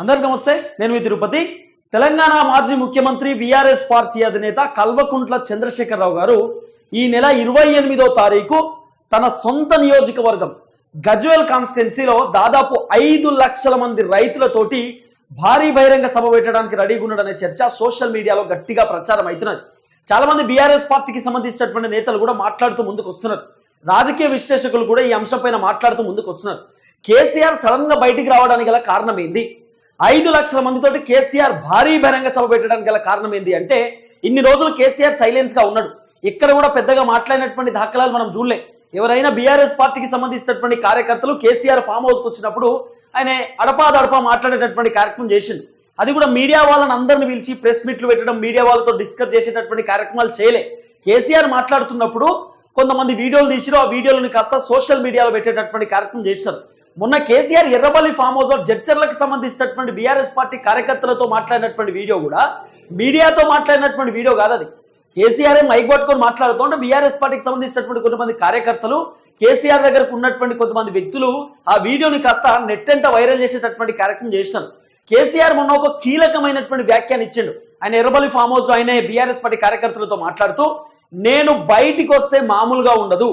అందరికి నమస్తే నేను మీ తిరుపతి. తెలంగాణ మాజీ ముఖ్యమంత్రి బీఆర్ఎస్ పార్టీ అధినేత కల్వకుంట్ల చంద్రశేఖరరావు గారు ఈ నెల ఇరవై ఎనిమిదో తారీఖు తన సొంత నియోజకవర్గం గజ్వెల్ కాన్స్టిట్యున్సీలో దాదాపు ఐదు లక్షల మంది రైతులతోటి భారీ బహిరంగ సభ పెట్టడానికి రెడీగా ఉన్నాడనే చర్చ సోషల్ మీడియాలో గట్టిగా ప్రచారం అవుతున్నది. చాలా మంది బీఆర్ఎస్ పార్టీకి సంబంధించినటువంటి నేతలు కూడా మాట్లాడుతూ ముందుకు వస్తున్నారు. రాజకీయ విశ్లేషకులు కూడా ఈ అంశంపైన మాట్లాడుతూ ముందుకు వస్తున్నారు. కేసీఆర్ సడన్గా బయటికి రావడానికి గల కారణం ఏంది? ఐదు లక్షల మందితోటి కేసీఆర్ భారీ బహిరంగ సభ పెట్టడానికి గల కారణం ఏంటి అంటే ఇన్ని రోజులు కేసీఆర్ సైలెన్స్గా ఉన్నాడు. ఇక్కడ కూడా పెద్దగా మాట్లాడినటువంటి దాఖలాలు మనం చూడలే. ఎవరైనా బీఆర్ఎస్ పార్టీకి సంబంధించినటువంటి కార్యకర్తలు కేసీఆర్ ఫామ్ హౌస్కి వచ్చినప్పుడు ఆయన అడపాదడపా మాట్లాడేటటువంటి కార్యక్రమం చేసిండు. అది కూడా మీడియా వాళ్ళని అందరిని పిలిచి ప్రెస్ మీట్లు పెట్టడం మీడియా వాళ్ళతో డిస్కస్ చేసేటటువంటి కార్యక్రమాలు చేయలే. కేసీఆర్ మాట్లాడుతున్నప్పుడు కొంతమంది వీడియోలు తీసిరు ఆ వీడియోలను కాస్త సోషల్ మీడియాలో పెట్టేటటువంటి కార్యక్రమం చేస్తారు. మొన్న కేసీఆర్ ఎర్రబల్లి ఫామ్ హౌస్లో జడ్చర్లకు సంబంధించినటువంటి బీఆర్ఎస్ పార్టీ కార్యకర్తలతో మాట్లాడినటువంటి వీడియో కూడా మీడియాతో మాట్లాడినటువంటి వీడియో కాదు అది. కేసీఆర్ మైక్ పట్టుకొని మాట్లాడుతుంటే బీఆర్ఎస్ పార్టీకి సంబంధించినటువంటి కొంతమంది కార్యకర్తలు కేసీఆర్ దగ్గరకు ఉన్నటువంటి కొంతమంది వ్యక్తులు ఆ వీడియోని కాస్త నెట్టెంట వైరల్ చేసేటటువంటి కార్యక్రమం చేసినారు. కేసీఆర్ మొన్న ఒక కీలకమైనటువంటి వ్యాఖ్యాన్ని ఇచ్చిండు. ఆయన ఎర్రబల్లి ఫామ్ హౌస్లో ఆయన బీఆర్ఎస్ పార్టీ కార్యకర్తలతో మాట్లాడుతూ నేను బయటికి వస్తే మామూలుగా ఉండదు.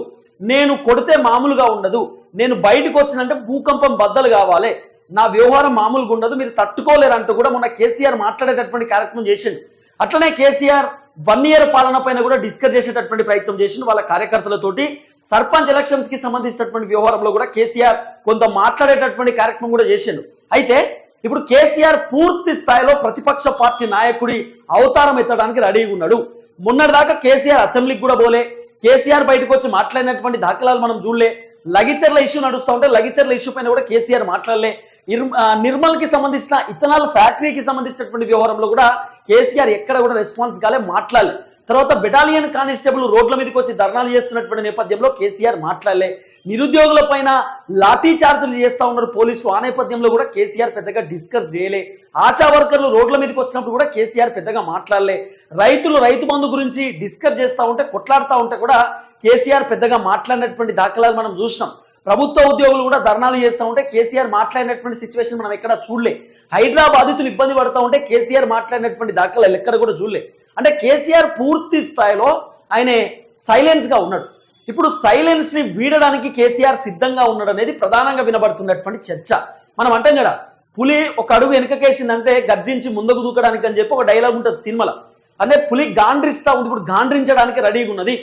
నేను కొడితే మామూలుగా ఉండదు. నేను బయటకు వచ్చినంటే భూకంపం బద్దలు కావాలి. నా వ్యవహారం మామూలుగా ఉండదు మీరు తట్టుకోలేరంటూ కూడా మొన్న కేసీఆర్ మాట్లాడేటటువంటి కార్యక్రమం చేసిండు. అట్లనే కేసీఆర్ వన్ ఇయర్ పాలన పైన కూడా డిస్కస్ చేసేటటువంటి ప్రయత్నం చేసిండు వాళ్ళ కార్యకర్తలతోటి. సర్పంచ్ ఎలక్షన్స్కి సంబంధించినటువంటి వ్యవహారంలో కూడా కేసీఆర్ కొంత మాట్లాడేటటువంటి కార్యక్రమం కూడా చేసిండు. అయితే ఇప్పుడు కేసీఆర్ పూర్తి స్థాయిలో ప్రతిపక్ష పార్టీ నాయకుడి అవతారం ఎత్తడానికి రెడీగా ఉన్నాడు. మొన్నటిదాకా కేసీఆర్ అసెంబ్లీకి కూడా పోలే. కేసీఆర్ బయటకు వచ్చి మాట్లాడినటువంటి దాఖలాలు మనం చూడలే. లగిచర్ల ఇష్యూ నడుస్తూ ఉంటే లగిచర్ల ఇష్యూ పైన కూడా కేసీఆర్ మాట్లాడలే. నిర్మల్కి సంబంధించిన ఇథనాల్ ఫ్యాక్టరీకి సంబంధించినటువంటి వ్యవహారంలో కూడా కేసీఆర్ ఎక్కడ కూడా రెస్పాన్స్ కాలే మాట్లాడలే. తర్వాత బెటాలియన్ కానిస్టేబుల్ రోడ్ల మీదకి వచ్చి ధర్నాలు చేస్తున్నటువంటి నేపథ్యంలో కేసీఆర్ మాట్లాడలే. నిరుద్యోగుల పైన లాఠీ చార్జీలు చేస్తా ఉన్నారు పోలీసులు. ఆ నేపథ్యంలో కూడా కేసీఆర్ పెద్దగా డిస్కస్ చేయలే. ఆశా వర్కర్లు రోడ్ల మీదకి వచ్చినప్పుడు కూడా కేసీఆర్ పెద్దగా మాట్లాడలే. రైతులు రైతు బంధు గురించి డిస్కస్ చేస్తూ ఉంటే కొట్లాడుతూ ఉంటే కూడా కేసీఆర్ పెద్దగా మాట్లాడినటువంటి దాఖలాలు మనం చూసినాం. ప్రభుత్వ ఉద్యోగులు కూడా ధర్నాలు చేస్తూ ఉంటే కేసీఆర్ మాట్లాడినటువంటి సిచ్యువేషన్ మనం ఎక్కడ చూడలే. హైడ్రా బాధితులు ఇబ్బంది పడుతూ ఉంటే కేసీఆర్ మాట్లాడినటువంటి దాఖలాలు ఎక్కడ కూడా చూడలే. అంటే కేసీఆర్ పూర్తి స్థాయిలో ఆయన సైలెన్స్గా ఉన్నాడు. ఇప్పుడు సైలెన్స్ని వీడడానికి కేసీఆర్ సిద్ధంగా ఉన్నాడు అనేది ప్రధానంగా వినబడుతున్నటువంటి చర్చ. మనం అంటాం కదా పులి ఒక అడుగు వెనుకకేసిందంటే గర్జించి ముందుకు దూకడానికి అని చెప్పి ఒక డైలాగ్ ఉంటుంది సినిమాలో. అంటే పులి గాండ్రిస్తా ఉంది ఇప్పుడు గాండ్రించడానికి రెడీగా ఉన్నది.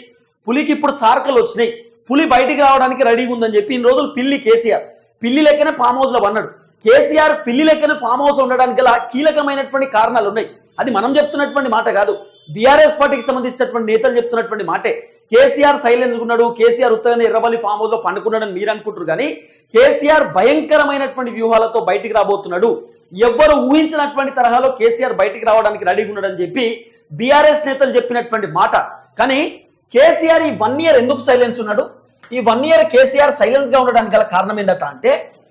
పులికి ఇప్పుడు సార్కలు వచ్చినాయి. పులి బయటికి రావడానికి రెడీగా ఉందని చెప్పి ఇన్ని రోజులు పిల్లి కేసీఆర్. పిల్లి లెక్కనే ఫామ్ హౌస్లో పన్నాడు కేసీఆర్ పిల్లి లెక్కనే ఫామ్ హౌస్ ఉండడానికి గల కీలకమైనటువంటి కారణాలు ఉన్నాయి. అది మనం చెప్తున్నటువంటి మాట కాదు. బీఆర్ఎస్ పార్టీకి సంబంధించినటువంటి నేతలు చెప్తున్నటువంటి మాటే. కేసీఆర్ సైలెన్స్ ఉన్నాడు. కేసీఆర్ ఉత్తరాన్ని ఎర్రబల్లి ఫామ్ హౌస్లో పండుకున్నాడని మీరు అనుకుంటారు కానీ కేసీఆర్ భయంకరమైనటువంటి వ్యూహాలతో బయటికి రాబోతున్నాడు. ఎవ్వరు ఊహించినటువంటి తరహాలో కేసీఆర్ బయటికి రావడానికి రెడీగా ఉన్నాడని చెప్పి బీఆర్ఎస్ నేతలు చెప్పినటువంటి మాట. కానీ కేసీఆర్ ఈ వన్ ఇయర్ ఎందుకు సైలెన్స్ ఉన్నాడు? ఈ వన్ ఇయర్ కేసీఆర్ సైలెన్స్గా ఉండడానికి గల కారణం ఏంటట అంటే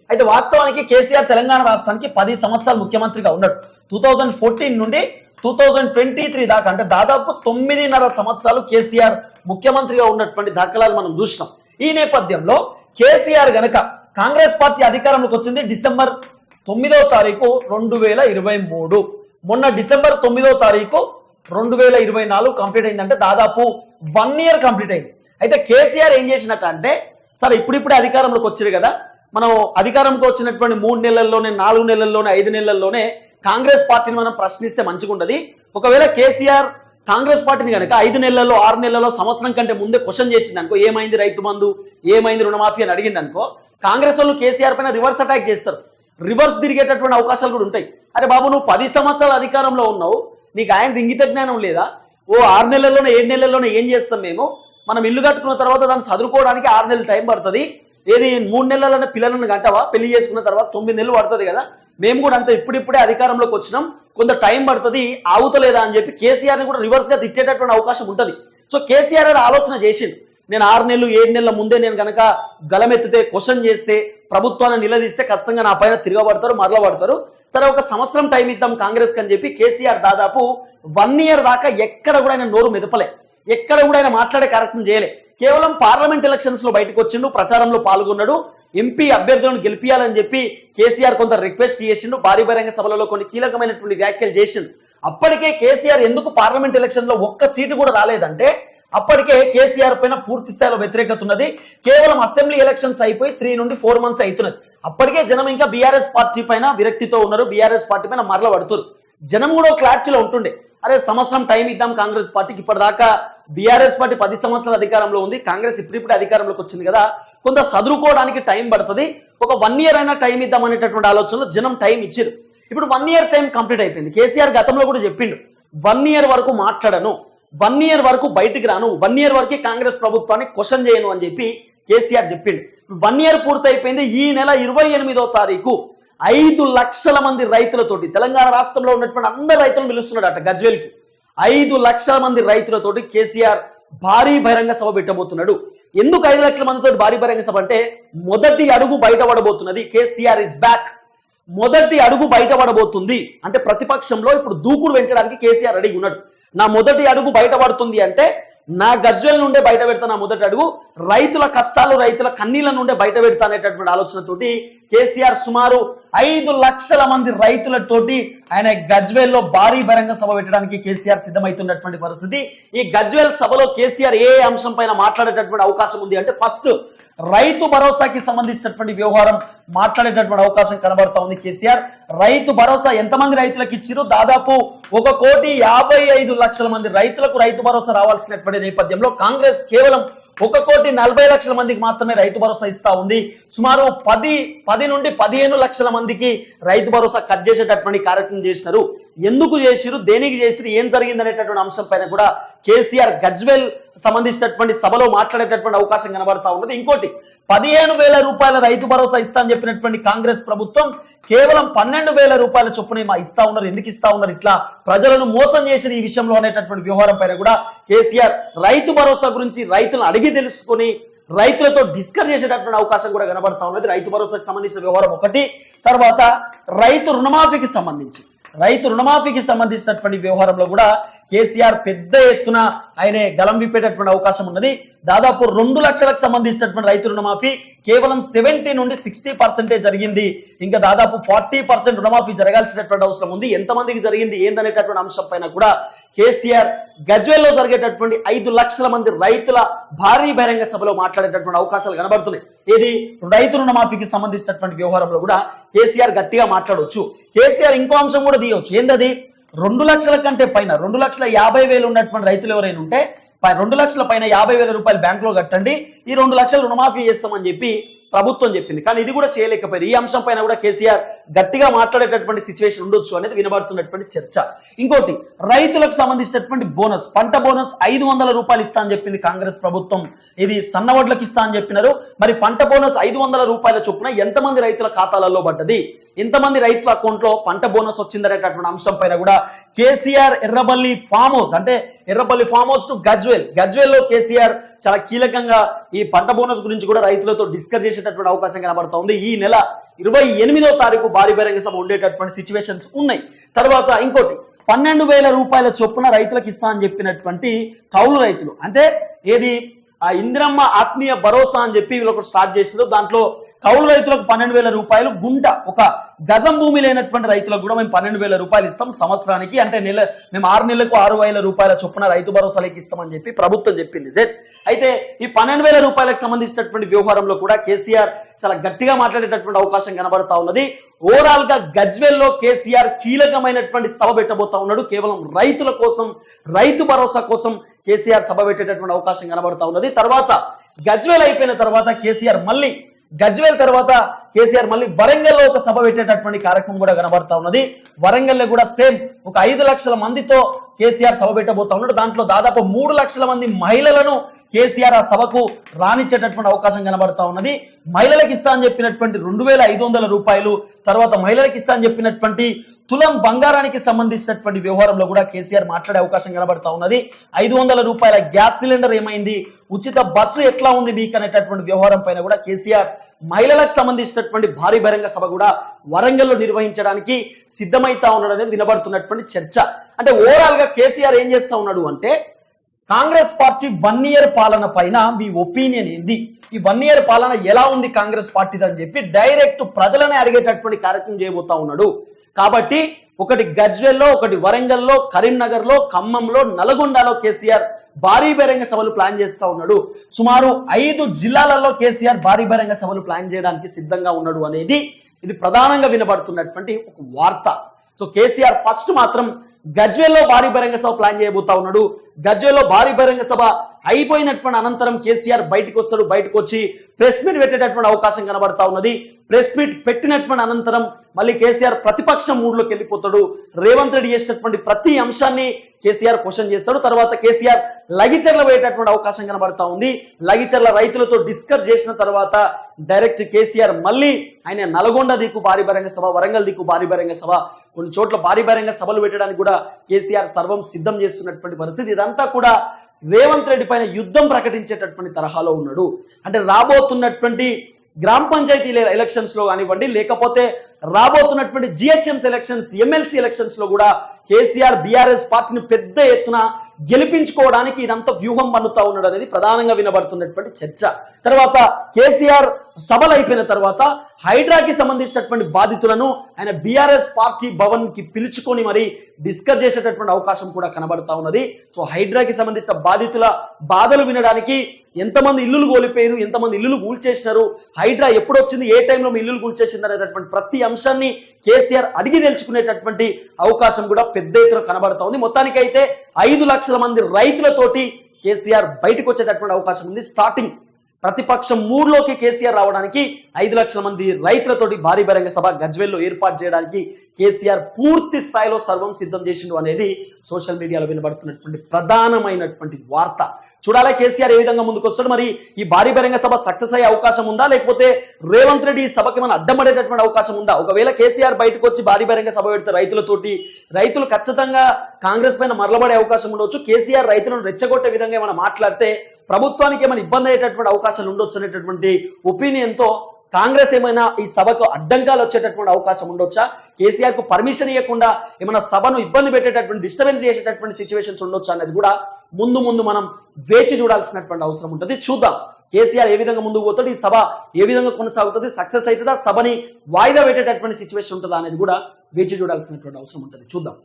అయితే వాస్తవానికి కేసీఆర్ తెలంగాణ రాష్ట్రానికి పది సంవత్సరాలు ముఖ్యమంత్రిగా ఉన్నాడు. టూ థౌజండ్ ఫోర్టీన్ నుండి టూ థౌజండ్ ట్వంటీ త్రీ దాకా అంటే దాదాపు తొమ్మిదిన్నర సంవత్సరాలు కేసీఆర్ ముఖ్యమంత్రిగా ఉన్నటువంటి దాఖలాలు మనం చూసినాం. ఈ నేపథ్యంలో కేసీఆర్ గనక కాంగ్రెస్ పార్టీ అధికారంలోకి వచ్చింది డిసెంబర్ తొమ్మిదో తారీఖు రెండు వేల ఇరవై మూడు. మొన్న డిసెంబర్ తొమ్మిదో తారీఖు రెండు వేల ఇరవై నాలుగు కంప్లీట్ అయిందంటే దాదాపు వన్ ఇయర్ కంప్లీట్ అయింది. అయితే కేసీఆర్ ఏం చేసినట్టు అంటే సరే ఇప్పుడిప్పుడే అధికారంలోకి వచ్చారు కదా మనం అధికారంలోకి వచ్చినటువంటి మూడు నెలల్లోనే నాలుగు నెలల్లోనే ఐదు నెలల్లోనే కాంగ్రెస్ పార్టీని మనం ప్రశ్నిస్తే మంచిగా ఉండదు ఒకవేళ కేసీఆర్ కాంగ్రెస్ పార్టీని కనుక ఐదు నెలల్లో ఆరు నెలల్లో సంవత్సరం కంటే ముందే క్వశ్చన్ చేసింది అనుకో ఏమైంది రైతు బంధు ఏమైంది రుణమాఫీ అని అడిగింది అనుకో కాంగ్రెస్ వాళ్ళు కేసీఆర్ పైన రివర్స్ అటాక్ చేస్తారు. రివర్స్ తిరిగేటటువంటి అవకాశాలు కూడా ఉంటాయి. అరే బాబు నువ్వు పది సంవత్సరాల అధికారంలో ఉన్నావు నీకు ఆయన ఇంగిత జ్ఞానం లేదా? ఓ ఆరు నెలల్లోనే ఏడు నెలల్లోనే ఏం చేస్తాం మేము? మనం ఇల్లు కట్టుకున్న తర్వాత దాన్ని చదువుకోవడానికి ఆరు నెలలు టైం పడుతుంది. ఏది మూడు నెలలనే పిల్లలను గంటవా పెళ్ళి చేసుకున్న తర్వాత తొమ్మిది నెలలు పడుతుంది కదా. మేము కూడా అంత ఇప్పుడిప్పుడే అధికారంలోకి వచ్చినాం. కొంత టైం పడుతుంది ఆగుతలేదా అని చెప్పి కేసీఆర్ని కూడా రివర్స్గా తిట్టేటటువంటి అవకాశం ఉంటుంది. సో కేసీఆర్ ఆలోచన చేసింది నేను ఆరు నెలలు ఏడు నెలల ముందే నేను కనుక గలమెత్తితే క్వశ్చన్ చేస్తే ప్రభుత్వాన్ని నిలదీస్తే ఖచ్చితంగా నా పైన తిరగబడతారు మరల పడతారు సరే ఒక సంవత్సరం టైం ఇద్దాం కాంగ్రెస్ అని చెప్పి కేసీఆర్ దాదాపు వన్ ఇయర్ దాకా ఎక్కడ కూడా ఆయన నోరు మెదపలే. ఎక్కడ కూడా ఆయన మాట్లాడే కార్యక్రమం చేయలే. కేవలం పార్లమెంట్ ఎలక్షన్స్లో బయటకు వచ్చిండు ప్రచారంలో పాల్గొన్నాడు. ఎంపీ అభ్యర్థులను గెలిపియాలని చెప్పి కేసీఆర్ కొంత రిక్వెస్ట్ చేసిండు. భారీ బహిరంగ సభలలో కొన్ని కీలకమైనటువంటి వ్యాఖ్యలు చేసిండు. అప్పటికే కేసీఆర్ ఎందుకు పార్లమెంట్ ఎలక్షన్లో ఒక్క సీటు కూడా రాలేదంటే అప్పటికే కేసీఆర్ పైన పూర్తి స్థాయిలో వ్యతిరేకత ఉన్నది. కేవలం అసెంబ్లీ ఎలక్షన్స్ అయిపోయి త్రీ నుండి ఫోర్ మంత్స్ అవుతున్నది. అప్పటికే జనం ఇంకా బీఆర్ఎస్ పార్టీ పైన విరక్తితో ఉన్నారు. బీఆర్ఎస్ పార్టీ పైన మరల పడుతున్నారు జనం కూడా క్లారిటీలో ఉంటుండే. అరే సంవత్సరం టైం ఇద్దాం కాంగ్రెస్ పార్టీకి. ఇప్పటిదాకా బీఆర్ఎస్ పార్టీ పది సంవత్సరాల అధికారంలో ఉంది. కాంగ్రెస్ ఇప్పుడిప్పుడే అధికారంలోకి వచ్చింది కదా. కొంత చదువుకోవడానికి టైం పడుతుంది. ఒక వన్ ఇయర్ అయినా టైం ఇద్దాం అనేటటువంటి ఆలోచనలో జనం టైం ఇచ్చారు ఇప్పుడు వన్ ఇయర్ టైం కంప్లీట్ అయిపోయింది. కేసీఆర్ గతంలో కూడా చెప్పిండు. వన్ ఇయర్ వరకు మాట్లాడను. వన్ ఇయర్ వరకు బయటికి రాను వన్ ఇయర్ వరకే కాంగ్రెస్ ప్రభుత్వాన్ని క్వశ్చన్ చేయను అని చెప్పి కేసీఆర్ చెప్పిండు. వన్ ఇయర్ పూర్తయిపోయింది ఈ నెల ఇరవై ఎనిమిదో తారీఖు ఐదు లక్షల మంది రైతులతోటి తెలంగాణ రాష్ట్రంలో ఉన్నటువంటి అందరు రైతులను పిలుస్తున్నాడు అట గజ్వేల్కి. ఐదు లక్షల మంది రైతులతోటి కేసీఆర్ భారీ బహిరంగ సభ పెట్టబోతున్నాడు. ఎందుకు ఐదు లక్షల మందితో భారీ బహిరంగ సభ అంటే మొదటి అడుగు బయటపడబోతున్నది కేసీఆర్ ఇస్ బ్యాక్ మొదటి అడుగు బయటపడబోతుంది. అంటే ప్రతిపక్షంలో ఇప్పుడు దూకుడు పెంచడానికి కేసీఆర్ రెడీ ఉన్నాడు. నా మొదటి అడుగు బయటపడుతుంది అంటే నా గజ్వెల నుండే బయట పెడతా నా మొదటి అడుగు. రైతుల కష్టాలు రైతుల కన్నీల నుండే బయట పెడతా అనేటటువంటి ఆలోచనతోటి కేసీఆర్ సుమారు ఐదు లక్షల మంది రైతులతోటి ఆయన గజ్వేల్లో భారీ బహిరంగ సభ పెట్టడానికి కేసీఆర్ సిద్ధమవుతున్నటువంటి పరిస్థితి. ఈ గజ్వేల్ సభలో కేసీఆర్ ఏ అంశం పైన మాట్లాడేటటువంటి అవకాశం ఉంది అంటే ఫస్ట్ రైతు భరోసాకి సంబంధించినటువంటి వ్యవహారం మాట్లాడేటటువంటి అవకాశం కనబడతా ఉంది కేసీఆర్. రైతు భరోసా ఎంతమంది రైతులకు ఇచ్చిరు దాదాపు ఒక కోటి యాభై ఐదు లక్షల మంది రైతులకు రైతు భరోసా రావాల్సినటువంటి నేపథ్యంలో కాంగ్రెస్ కేవలం ఒక కోటి నలభై లక్షల మందికి మాత్రమే రైతు భరోసా ఇస్తా ఉంది. సుమారు పది పది నుండి పదిహేను లక్షల మందికి రైతు భరోసా కట్ చేసేటటువంటి కార్యక్రమం చేసినారు. ఎందుకు చేసిరు దేనికి చేసిరు ఏం జరిగింది అనేటటువంటి అంశం పైన కూడా కేసీఆర్ గజ్వెల్ సంబంధించినటువంటి సభలో మాట్లాడేటటువంటి అవకాశం కనబడతా ఉన్నది. ఇంకోటి పదిహేను వేల రూపాయల రైతు భరోసా ఇస్తా అని చెప్పినటువంటి కాంగ్రెస్ ప్రభుత్వం కేవలం పన్నెండు వేల రూపాయల చొప్పున మా ఇస్తా ఉన్నారు. ఎందుకు ఇస్తా ఉన్నారు? ఇట్లా ప్రజలను మోసం చేసిన ఈ విషయంలో అనేటటువంటి వ్యవహారం పైన కూడా కేసీఆర్ రైతు భరోసా గురించి రైతులను అడిగి తెలుసుకొని రైతులతో డిస్కస్ చేసేటటువంటి అవకాశం కూడా కనబడతా ఉన్నది. రైతు భరోసాకి సంబంధించిన వ్యవహారం ఒకటి. తర్వాత రైతు రుణమాఫీకి సంబంధించి రైతు రుణమాఫీకి సంబంధించినటువంటి వ్యవహారంలో కూడా కేసీఆర్ పెద్ద ఎత్తున ఆయన గలం విప్పేటటువంటి అవకాశం ఉన్నది. దాదాపు రెండు లక్షలకు సంబంధించినటువంటి రైతు రుణమాఫీ కేవలం సెవెంటీ నుండి సిక్స్టీ పర్సెంటే జరిగింది. ఇంకా దాదాపు ఫార్టీ పర్సెంట్ రుణమాఫీ జరగాల్సినటువంటి అవసరం ఉంది. ఎంతమందికి జరిగింది ఏందనేటటువంటి అంశం పైన కూడా కేసీఆర్ గజ్వేల్లో జరిగేటటువంటి ఐదు లక్షల మంది రైతుల భారీ బహిరంగ సభలో మాట్లాడేటటువంటి అవకాశాలు కనబడుతున్నాయి. ఇది రైతు రుణమాఫీకి సంబంధించినటువంటి వ్యవహారంలో కూడా కేసీఆర్ గట్టిగా మాట్లాడవచ్చు కేసీఆర్ ఇంకో అంశం కూడా తీయవచ్చు ఏందది? రెండు లక్షల కంటే పైన రెండు లక్షల యాభై వేలు ఉన్నటువంటి రైతులు ఎవరైనా ఉంటే రెండు లక్షల పైన యాభై వేల రూపాయలు బ్యాంకులో కట్టండి ఈ రెండు లక్షలు రుణమాఫీ చేస్తామని చెప్పి ప్రభుత్వం చెప్పింది. కానీ ఇది కూడా చేయలేకపోయింది. ఈ అంశం పైన కూడా కేసీఆర్ గట్టిగా మాట్లాడేటటువంటి సిచ్యువేషన్ ఉండొచ్చు అనేది వినబడుతున్నటువంటి చర్చ. ఇంకోటి రైతులకు సంబంధించినటువంటి బోనస్. పంట బోనస్ ఐదు వందల రూపాయలు ఇస్తా అని చెప్పింది కాంగ్రెస్ ప్రభుత్వం. ఇది సన్నవడ్లకు ఇస్తా అని చెప్పినారు. మరి పంట బోనస్ ఐదు వందల రూపాయల చొప్పున ఎంతమంది రైతుల ఖాతాలలో పడ్డది? ఎంతమంది రైతుల అకౌంట్లో పంట బోనస్ వచ్చిందనేటటువంటి అంశం పైన కూడా కేసీఆర్ ఎర్రబల్లి ఫామ్ హౌస్ అంటే Errapalli farm house to Gajwel. గజ్వేల్లో KCR చాలా కీలకంగా ఈ పంట బోనస్ గురించి కూడా రైతులతో డిస్కస్ చేసేటటువంటి అవకాశం కనబడుతుంది ఈ నెల ఇరవై ఎనిమిదో తారీఖు భారీ బహిరంగ సభ ఉండేటటువంటి సిచ్యువేషన్స్ ఉన్నాయి. తర్వాత ఇంకోటి పన్నెండు వేల రూపాయల చొప్పున రైతులకు ఇస్తా అని చెప్పినటువంటి కౌలు రైతులు. అంటే ఏది? ఆ ఇందిరమ్మ ఆత్మీయ భరోసా అని చెప్పి వీళ్ళు స్టార్ట్ చేసారు దాంట్లో కౌలు రైతులకు పన్నెండు వేల రూపాయలు గుంట ఒక గజం భూమి లేనటువంటి రైతులకు కూడా మేము పన్నెండు వేల రూపాయలు ఇస్తాం సంవత్సరానికి. అంటే నెల మేము ఆరు నెలలకు ఆరు వేల రూపాయల చొప్పున రైతు భరోసాలకి ఇస్తామని చెప్పి ప్రభుత్వం చెప్పింది. జెడ్ అయితే ఈ పన్నెండు వేల రూపాయలకు సంబంధించినటువంటి వ్యవహారంలో కూడా కేసీఆర్ చాలా గట్టిగా మాట్లాడేటటువంటి అవకాశం కనబడతా ఉన్నది. ఓవరాల్గా గజ్వెల్లో కేసీఆర్ కీలకమైనటువంటి సభ పెట్టబోతా ఉన్నాడు. కేవలం రైతుల కోసం రైతు భరోసా కోసం కేసీఆర్ సభ పెట్టేటటువంటి అవకాశం కనబడతా ఉన్నది. తర్వాత గజ్వేల్ అయిపోయిన తర్వాత కేసీఆర్ మళ్ళీ గజ్వేల్ తర్వాత కేసీఆర్ మళ్ళీ వరంగల్లో ఒక సభ పెట్టేటటువంటి కార్యక్రమం కూడా కనబడతా ఉన్నది. వరంగల్లో కూడా సేమ్ ఒక ఐదు లక్షల మందితో కేసీఆర్ సభ పెట్టబోతా ఉన్నాడు. దాంట్లో దాదాపు మూడు లక్షల మంది మహిళలను కేసీఆర్ ఆ సభకు రానిచ్చేటటువంటి అవకాశం కనబడతా ఉన్నది. మహిళలకు ఇస్తా అని చెప్పినటువంటి రెండు వేల ఐదు వందల రూపాయలు తర్వాత మహిళలకు ఇస్తా అని చెప్పినటువంటి తులం బంగారానికి సంబంధించినటువంటి వ్యవహారంలో కూడా కేసీఆర్ మాట్లాడే అవకాశం కనబడతా ఉన్నది. ఐదు వందల రూపాయల గ్యాస్ సిలిండర్ ఏమైంది? ఉచిత బస్సు ఎట్లా ఉంది మీకు అనేటటువంటి వ్యవహారం పైన కూడా కేసీఆర్ మహిళలకు సంబంధించినటువంటి భారీ బహిరంగ సభ కూడా వరంగల్లో నిర్వహించడానికి సిద్ధమైతా ఉన్నాడు అనేది వినబడుతున్నటువంటి చర్చ. అంటే ఓవరాల్గా కేసీఆర్ ఏం చేస్తా ఉన్నాడు అంటే కాంగ్రెస్ పార్టీ వన్ ఇయర్ పాలన పైన మీ ఒపీనియన్ ఏంది? ఈ వన్ ఇయర్ పాలన ఎలా ఉంది కాంగ్రెస్ పార్టీది అని చెప్పి డైరెక్ట్ ప్రజలనే అడిగేటటువంటి కార్యక్రమం చేయబోతా ఉన్నాడు. కాబట్టి ఒకటి గజ్వెల్లో ఒకటి వరంగల్లో కరీంనగర్లో ఖమ్మంలో నల్గొండలో కేసీఆర్ భారీ బహిరంగ సభలు ప్లాన్ చేస్తా ఉన్నాడు. సుమారు ఐదు జిల్లాలలో కేసీఆర్ భారీ బహిరంగ సభలు ప్లాన్ చేయడానికి సిద్ధంగా ఉన్నాడు అనేది ఇది ప్రధానంగా వినబడుతున్నటువంటి ఒక వార్త. సో కేసీఆర్ ఫస్ట్ మాత్రం గజ్వేల్లో భారీ బహిరంగ సభ ప్లాన్ చేయబోతా ఉన్నాడు. గజ్వేల్లో భారీ బహిరంగ సభ అయిపోయినటువంటి అనంతరం కేసీఆర్ బయటకు వస్తాడు బయటకు వచ్చి ప్రెస్ మీట్ పెట్టేటటువంటి అవకాశం కనబడతా ఉన్నది. ప్రెస్ మీట్ పెట్టినటువంటి అనంతరం మళ్ళీ కేసీఆర్ ప్రతిపక్షం మూడ్లోకి వెళ్ళిపోతాడు. రేవంత్ రెడ్డి చేసినటువంటి ప్రతి అంశాన్ని కేసీఆర్ క్వశ్చన్ చేస్తాడు. తర్వాత కేసీఆర్ లగిచర్ల పోయేటటువంటి అవకాశం కనబడతా ఉంది. లగిచర్ల రైతులతో డిస్కస్ చేసిన తర్వాత డైరెక్ట్ కేసీఆర్ మళ్ళీ ఆయన నల్గొండ దిక్కు భారీ బహిరంగ సభ వరంగల్ దిక్కు భారీ బహిరంగ సభ కొన్ని చోట్ల భారీ బహిరంగ సభలు పెట్టడానికి కూడా కేసీఆర్ సర్వం సిద్ధం చేస్తున్నటువంటి పరిస్థితి. ఇదంతా కూడా రేవంత్ రెడ్డి పైన యుద్ధం ప్రకటించేటటువంటి తరహాలో ఉన్నాడు. అంటే రాబోతున్నటువంటి గ్రామ పంచాయతీ ఎలక్షన్స్లో కానివ్వండి లేకపోతే రాబోతున్నటువంటి జిహెచ్ఎంస్ ఎలక్షన్స్ ఎమ్మెల్సీ ఎలక్షన్స్లో కూడా కేసీఆర్ బీఆర్ఎస్ పార్టీని పెద్ద ఎత్తున గెలిపించుకోవడానికి ఇదంతా వ్యూహం పన్నుతా ఉన్నాడు అనేది ప్రధానంగా వినబడుతున్నటువంటి చర్చ. తర్వాత కేసీఆర్ సభలు అయిపోయిన తర్వాత హైడ్రాకి సంబంధించినటువంటి బాధితులను ఆయన బీఆర్ఎస్ పార్టీ భవన్కి పిలుచుకొని మరి డిస్కస్ చేసేటటువంటి అవకాశం కూడా కనబడతా ఉన్నది. సో హైడ్రాకి సంబంధించిన బాధితుల బాధలు వినడానికి ఎంతమంది ఇల్లులు కోల్పోయారు ఎంతమంది ఇల్లులు కూల్చేసినారు హైడ్రా ఎప్పుడు వచ్చింది ఏ టైంలో మీ ఇల్లులు కూల్చేసింది అనేటటువంటి ప్రతి అంశాన్ని కేసీఆర్ అడిగి తెలుసుకునేటటువంటి అవకాశం కూడా పెద్ద ఎత్తున కనబడతా ఉంది. మొత్తానికైతే ఐదు లక్షల మంది రైతులతోటి కేసీఆర్ బయటకు వచ్చేటటువంటి అవకాశం ఉంది. స్టార్టింగ్ ప్రతిపక్షం మూడులోకి కేసీఆర్ రావడానికి ఐదు లక్షల మంది రైతులతోటి భారీ బహిరంగ సభ గజ్వెల్లో ఏర్పాటు చేయడానికి కేసీఆర్ పూర్తి స్థాయిలో సర్వం సిద్ధం చేసిండు అనేది సోషల్ మీడియాలో వినబడుతున్నటువంటి ప్రధానమైనటువంటి వార్త. చూడాలా కేసీఆర్ ఏ విధంగా ముందుకు వస్తాడు? మరి ఈ భారీ బహిరంగ సభ సక్సెస్ అయ్యే అవకాశం ఉందా? లేకపోతే రేవంత్ రెడ్డి ఈ సభకి మనం అడ్డమడేటటువంటి అవకాశం ఉందా? ఒకవేళ కేసీఆర్ బయటకు వచ్చి భారీ బహిరంగ సభ పెడితే రైతులతోటి రైతులు ఖచ్చితంగా కాంగ్రెస్ పైన మరలబడే అవకాశం ఉండవచ్చు. కేసీఆర్ రైతులను రెచ్చగొట్టే విధంగా ఏమైనా మాట్లాడితే ప్రభుత్వానికి ఏమైనా ఇబ్బంది అయ్యేటటువంటి అవకాశాలు ఉండొచ్చు అనేటటువంటి ఒపీనియన్తో కాంగ్రెస్ ఏమైనా ఈ సభకు అడ్డంకాలు వచ్చేటటువంటి అవకాశం ఉండొచ్చా? కేసీఆర్కు పర్మిషన్ ఇవ్వకుండా ఏమైనా సభను ఇబ్బంది పెట్టేటటువంటి డిస్టర్బెన్స్ చేసేటటువంటి సిచ్యువేషన్స్ ఉండొచ్చా అనేది కూడా ముందు ముందు మనం వేచి చూడాల్సినటువంటి అవసరం ఉంటుంది. చూద్దాం. కేసీఆర్ ఏ విధంగా ముందుకు పోతాడు? ఈ సభ ఏ విధంగా కొనసాగుతుంది? సక్సెస్ అవుతుందా? సభని వాయిదా పెట్టేటటువంటి సిచ్యువేషన్ ఉంటుందా అనేది కూడా వేచి చూడాల్సినటువంటి అవసరం ఉంటుంది. చూద్దాం.